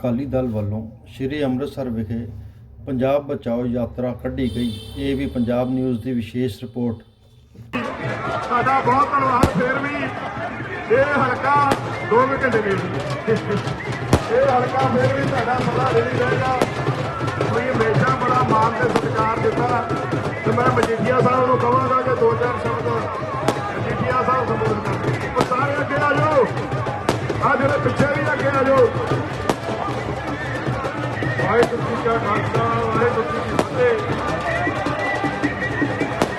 ਅਕਾਲੀ ਦਲ ਵੱਲੋਂ ਸ੍ਰੀ ਅੰਮ੍ਰਿਤਸਰ ਵਿਖੇ ਪੰਜਾਬ ਬਚਾਓ ਯਾਤਰਾ ਕੱਢੀ ਗਈ। ਇਹ ਵੀ ਪੰਜਾਬ ਨਿਊਜ਼ ਦੀ ਵਿਸ਼ੇਸ਼ ਰਿਪੋਰਟ। ਸਾਡਾ ਬਹੁਤ ਧੰਨਵਾਦ, ਫੇਰ ਵੀ ਇਹ ਹਲਕਾ 2 ਘੰਟੇ ਦੇ ਇਹ ਹਲਕਾ ਫੇਰ ਵੀ ਤੁਹਾਡਾ ਸਦਾ ਨਹੀਂ ਰਹੇਗਾ ਕੋਈ ਹਮੇਸ਼ਾ ਬੜਾ ਮਾਣ ਤੇ ਸਤਿਕਾਰ ਦਿੱਤਾ। ਤੇ ਮੈਂ ਮਜੀਠੀਆ ਸਾਹਿਬ ਨੂੰ ਕਹਾਂਗਾ ਖਾਲਸਾ ਵਾਹਿਗੁਰੂ ਜੀ ਕੀ ਫਤਿਹ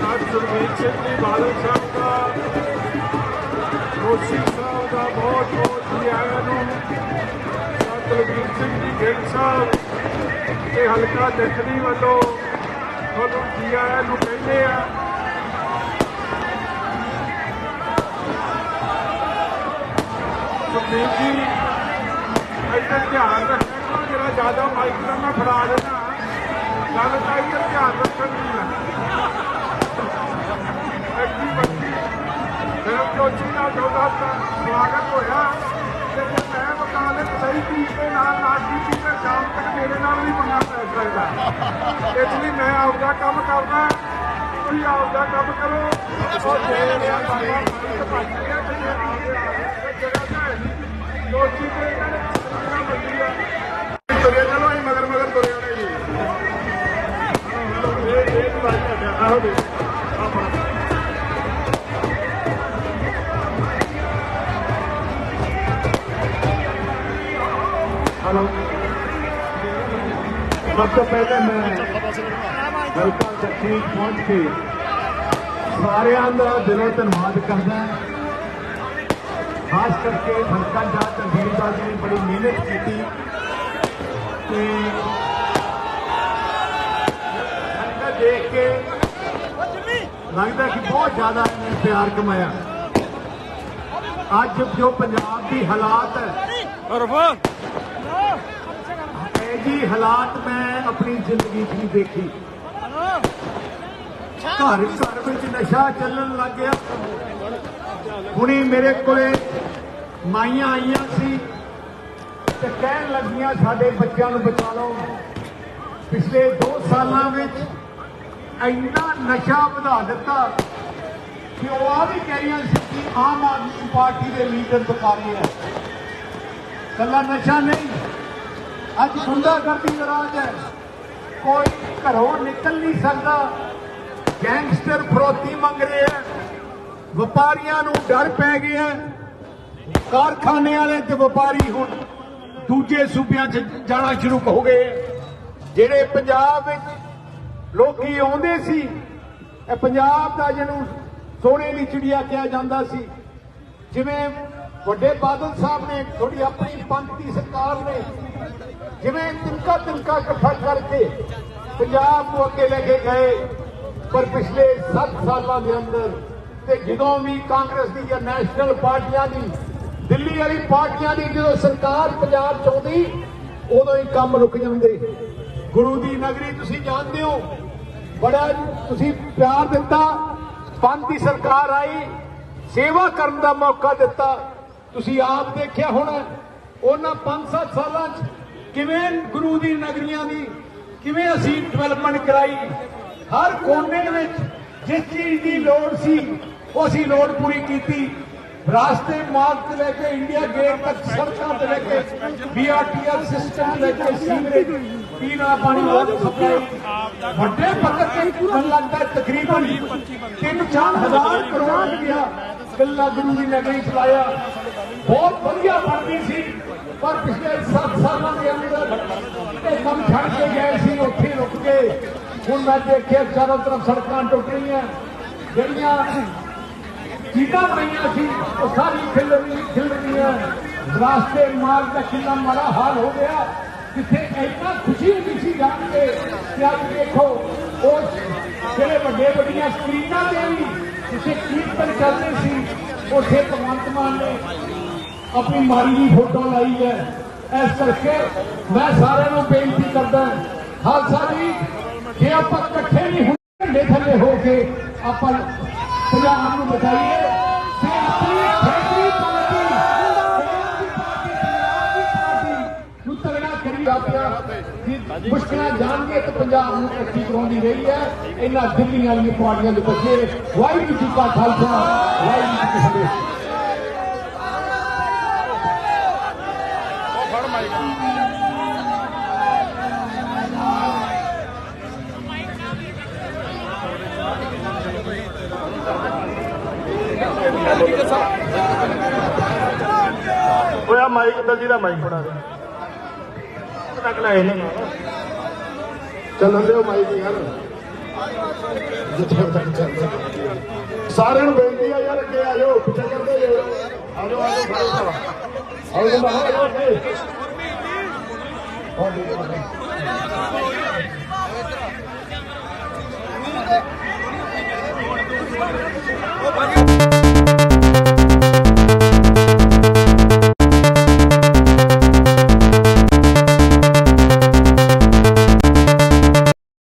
ਅੱਜ ਸੁਰਜੀਤ ਸਿੰਘ ਜੀ ਬਾਦਲ ਸਾਹਿਬ ਦਾ ਰੋਸ਼ੀ ਸਾਹਿਬ ਦਾ ਬਹੁਤ ਬਹੁਤ ਜੀ ਆਇਆਂ ਨੂੰ ਤਲਵੀਰ ਸਿੰਘ ਜੀ ਗਿੱਲ ਸਾਹਿਬ ਤੇ ਹਲਕਾ ਜੱਟਣੀ ਵੱਲੋਂ ਤੁਹਾਨੂੰ ਜੀ ਆਇਆਂ ਨੂੰ ਕਹਿੰਦੇ ਆ ਸੁਖਦੀਪ ਜੀ ਇੱਥੇ ਧਿਆਨ ਰੱਖਣਾ। ਜ਼ਿਆਦਾ ਮਾਈਕ ਦਾ ਮੈਂ ਫੜਾ ਦੇਣਾ ਗੱਲ ਤਾਂ ਇੱਥੇ ਧਿਆਨ ਰੱਖਣ ਦੀ ਹੈ ਐਕਟੀ ਬੱਚੀ ਫਿਲਮ ਕੋਚੀ ਦਾ ਸਵਾਗਤ ਹੋਇਆ। ਤੇ ਮੈਂ ਵਕਾਲਤ ਸਹੀ ਚੀਜ਼ ਨਾਲ ਨਾ ਕੀਤੀ ਤੇ ਸ਼ਾਮ ਤੱਕ ਮੇਰੇ ਨਾਲ ਵੀ ਮੰਗਾ ਪੈ ਸਕਦਾ। ਇਸ ਲਈ ਮੈਂ ਆਪਦਾ ਕੰਮ ਕਰਦਾ। ਤੁਸੀਂ ਆਪਦਾ ਕੰਮ ਕਰੋ। ਔਰ ਜੇ ਮੇਰਾ ਬਾਬਾ ਮਾਈਕ ਭੱਜ ਗਿਆ ਤੇ ਜਗ੍ਹਾ ਤੇ ਕੋਚੀ ਤੇ ਇਹਨਾਂ ਨੇ ਕਿੰਨਾ ਆ। ਤੁਰੇ ਚਲੋ, ਅਸੀਂ ਮਗਰ ਮਗਰ ਤੁਰੇ ਆਉਣੇ ਜੀ। ਇਹ ਇਹ ਬਾਈ ਛੱਡਿਆ ਆਹੋ ਦੇ ਹਲੋ ਸਭ ਤੋਂ ਪਹਿਲੇ ਮੈਂ ਹਲਕਾ ਜੱਟੀ ਪਹੁੰਚ ਕੇ ਸਾਰਿਆਂ ਦਾ ਦਿਲੋਂ ਧੰਨਵਾਦ ਕਰਦਾ ਖਾਸ ਕਰਕੇ ਭਲਕਾ ਜਾਤ ਤਹਿਸੀਲਦਾਰ ਜੀ ਨੇ ਬੜੀ ਮਿਹਨਤ ਕੀਤੀ ਤੇ ਹਲਕਾ ਦੇਖ ਕੇ ਲੱਗਦਾ ਕਿ ਬਹੁਤ ਜ਼ਿਆਦਾ ਇਹਨੇ ਪਿਆਰ ਕਮਾਇਆ। ਅੱਜ ਜੋ ਪੰਜਾਬ ਦੀ ਹਾਲਾਤ ਹੈ। ਇਹ ਜੀ ਹਾਲਾਤ ਮੈਂ ਆਪਣੀ ਜ਼ਿੰਦਗੀ 'ਚ ਨਹੀਂ ਦੇਖੀ। ਘਰ ਘਰ ਵਿੱਚ ਨਸ਼ਾ ਚੱਲਣ ਲੱਗ ਗਿਆ। ਹੁਣੀ ਮੇਰੇ ਕੋਲੇ ਮਾਈਆਂ ਆਈਆਂ ਸੀ। ਤੇ ਕਹਿਣ ਲੱਗੀਆਂ, ਸਾਡੇ ਬੱਚਿਆਂ ਨੂੰ ਬਚਾ ਲਓ। ਪਿਛਲੇ 2 ਸਾਲਾਂ ਵਿੱਚ ਇੰਨਾ ਨਸ਼ਾ ਵਧਾ ਦਿੱਤਾ ਕਿ ਉਹ ਆ ਵੀ ਕਹਿ ਰਹੀਆਂ ਸੀ ਕਿ ਆਮ ਆਦਮੀ ਪਾਰਟੀ ਦੇ ਲੀਡਰ ਬਕਾਰੇ ਹੈ ਕੱਲਾ ਨਸ਼ਾ ਨਹੀਂ, ਅੱਜ ਗੁੰਡਾਗਰਦੀ ਦਾ ਰਾਜ ਹੈ। ਕੋਈ ਘਰੋਂ ਨਿਕਲ ਨਹੀਂ ਸਕਦਾ। ਗੈਂਗਸਟਰ ਫਰੋਤੀ ਮੰਗ ਰਹੇ ਹੈ ਵਪਾਰੀਆਂ ਨੂੰ ਡਰ ਪੈ ਗਿਆ। ਕਾਰਖਾਨੇ ਵਾਲੇ ਤੇ ਵਪਾਰੀ ਹੁਣ ਦੂਜੇ ਸੂਬਿਆਂ 'ਚ ਜਾਣਾ ਸ਼ੁਰੂ ਹੋ ਗਏ ਜਿਹੜੇ ਪੰਜਾਬ ਵਿੱਚ ਲੋਕੀ ਆਉਂਦੇ ਸੀ, ਇਹ ਪੰਜਾਬ ਦਾ ਜਿਹਨੂੰ ਸੋਨੇ ਦੀ ਚਿੜੀਆ ਕਿਹਾ ਜਾਂਦਾ ਸੀ। ਜਿਵੇਂ ਵੱਡੇ ਬਾਦਲ ਸਾਹਿਬ ਨੇ ਥੋੜੀ ਆਪਣੀ ਪੰਥ ਦੀ ਸਰਕਾਰ ਨੇ, ਜਿਵੇਂ ਤਿੰਕਾ ਤਿੰਕਾ ਇਕੱਠਾ ਕਰਕੇ ਪੰਜਾਬ ਨੂੰ ਅੱਗੇ ਲੈ ਕੇ ਗਏ। ਪਰ ਪਿਛਲੇ 7 ਸਾਲਾਂ ਦੇ ਅੰਦਰ ਤੇ ਜਦੋਂ ਵੀ ਕਾਂਗਰਸ ਦੀ ਜਾਂ ਨੈਸ਼ਨਲ ਪਾਰਟੀਆਂ ਦੀ ਦਿੱਲੀ ਵਾਲੀ ਪਾਰਟੀਆਂ ਦੀ ਜਦੋਂ ਸਰਕਾਰ ਪੰਜਾਬ ਚ ਆਉਂਦੀ ਉਦੋਂ ਹੀ ਕੰਮ ਰੁਕ ਜਾਂਦੇ। ਗੁਰੂ ਦੀ ਨਗਰੀ ਤੁਸੀਂ ਜਾਣਦੇ ਹੋ, ਬੜਾ ਤੁਸੀਂ ਪਿਆਰ ਦਿੱਤਾ, ਪੰਥ ਦੀ ਸਰਕਾਰ ਆਈ, ਸੇਵਾ ਕਰਨ ਦਾ ਮੌਕਾ ਦਿੱਤਾ। ਤੁਸੀਂ ਆਪ ਦੇਖਿਆ ਹੁਣ, ਉਹਨਾਂ 5-7 ਸਾਲਾਂ 'ਚ ਕਿਵੇਂ ਗੁਰੂ ਦੀ ਨਗਰੀਆਂ ਦੀ, ਕਿਵੇਂ ਅਸੀਂ ਡਿਵੈਲਪਮੈਂਟ ਕਰਾਈ। ਹਰ ਕੋਨੇ ਵਿੱਚ ਜਿਸ ਚੀਜ਼ ਦੀ ਲੋੜ ਸੀ, ਉਹ ਅਸੀਂ ਲੋੜ ਪੂਰੀ ਕੀਤੀ। ਰਾਸਤੇ ਮਾਰਗ ਤੋਂ ਲੈ ਕੇ ਇੰਡੀਆ ਗੇਟ ਤੱਕ ਸੜਕਾਂ ਤੋਂ ਲੈ ਕੇ ਬੀਆਰਟੀਐਲ ਸਿਸਟਮ ਤੋਂ ਲੈ ਕੇ ਸੀਵਰੇਜ ਪੀਣ ਵਾਲਾ ਪਾਣੀ ਵਾਟਰ ਸਪਲਾਈ ਵੱਡੇ ਪੱਧਰ ਤੇ ਮੈਨੂੰ ਲੱਗਦਾ ਹੈ ਤਕਰੀਬਨ 3-4 ਹਜ਼ਾਰ ਕਰੋੜ ਰੁਪਇਆ ਕੱਲਾ ਗੁਰੂ ਦੀ ਨਗਰੀ ਚਲਾਇਆ ਬਹੁਤ ਵਧੀਆ ਬਣਦੀ ਸੀ ਪਰ ਪਿਛਲੇ 7 ਸਾਲਾਂ ਦੇ ਅੰਦਰ ਇਹ ਕੰਮ ਛੱਡ ਕੇ ਗਏ ਸੀ ਉੱਥੇ ਹੀ ਰੁਕ ਗਏ ਹੁਣ ਮੈਂ ਦੇਖਿਆ ਚਾਰੋਂ ਤਰਫ ਸੜਕਾਂ ਟੁੱਟ ਰਹੀਆਂ ਜਿਹੜੀਆਂ ਚੀਜ਼ਾਂ ਬਣੀਆਂ ਸੀ, ਉਹ ਸਾਰੀ ਖਿਲ ਰਹੀ, ਖਿਲ ਰਹੀਆਂ ਰਾਸਤੇ ਮਾਰਗ ਦਾ ਕਿੰਨਾ ਮਾੜਾ ਹਾਲ ਹੋ ਗਿਆ। ਜਿੱਥੇ ਇੰਨਾ ਖੁਸ਼ੀ ਹੁੰਦੀ ਸੀ ਜਾਣ ਕੇ, ਕਿ ਅੱਜ ਦੇਖੋ, ਉਹ ਜਿਹੜੇ ਵੱਡੇ ਵੱਡੀਆਂ ਸਕਰੀਨਾਂ ਤੇ ਵੀ ਜਿੱਥੇ ਕੀਰਤਨ ਚੱਲਦੇ ਸੀ, ਉੱਥੇ ਭਗਵੰਤ ਮਾਨ ਨੇ ਆਪਣੀ ਮਾਰੀ ਦੀ ਫੋਟੋ ਲਾਈ ਹੈ। ਇਸ ਕਰਕੇ ਮੈਂ ਸਾਰਿਆਂ ਨੂੰ ਬੇਨਤੀ ਕਰਦਾ ਖਾਲਸਾ ਜੀ, ਜੇ ਆਪਾਂ ਇਕੱਠੇ ਨਹੀਂ ਹੁੰਦੇ ਝੰਡੇ ਥੱਲੇ ਹੋ ਕੇ ਆਪਾਂ ਪੰਜਾਬ ਨੂੰ ਬਚਾਈਏ। ਤੇ ਆਪਣੀ ਖੇਤਰੀ ਪਾਰਟੀ ਪੰਜਾਬ ਦੀ ਪਾਰਟੀ ਪੰਜਾਬ ਦੀ ਪਾਰਟੀ ਨੂੰ ਤਗੜਾ ਮੁਸ਼ਕਲਾਂ ਜਾਣ ਕੇ ਤੇ ਪੰਜਾਬ ਨੂੰ ਤਰੱਕੀ ਕਰਾਉਂਦੀ ਰਹੀ ਹੈ। ਇਹਨਾਂ ਦਿੱਲੀ ਵਾਲੀਆਂ ਪਾਰਟੀਆਂ ਦੇ ਬੱਚੇ ਵਾਹਿਗੁਰੂ ਜੀ ਕਾ ਖਾਲਸਾ, ਵਾਹਿਗੁਰੂ ਜੀ ਕੀ ਫਤਿਹ। ਮਾਈ ਮਾਈਕ ਦਲਜੀ ਦਾ ਮਾਈਕ ਫੜਾ ਦੇ। ਤੱਕ ਲੈ ਇਹਨੇ ਚੱਲਣ ਦਿਓ ਮਾਈਕ ਯਾਰ। ਜਿੱਥੇ ਤੱਕ ਚੱਲਦਾ ਸਾਰਿਆਂ ਨੂੰ ਬੇਨਤੀ ਆ ਯਾਰ ਅੱਗੇ ਆ ਜਾਓ, ਪਿੱਛੇ ਕਰਦੇ ਜਾਓ ਆ ਜਾਓ ਆ ਜਾਓ ਸਾਰੇ ਭਰਾ ਆਓ ਜੀ ਬਾਹਰ ਆ ਜਾਓ ਅੱਗੇ ਹਾਂ ਜੀ।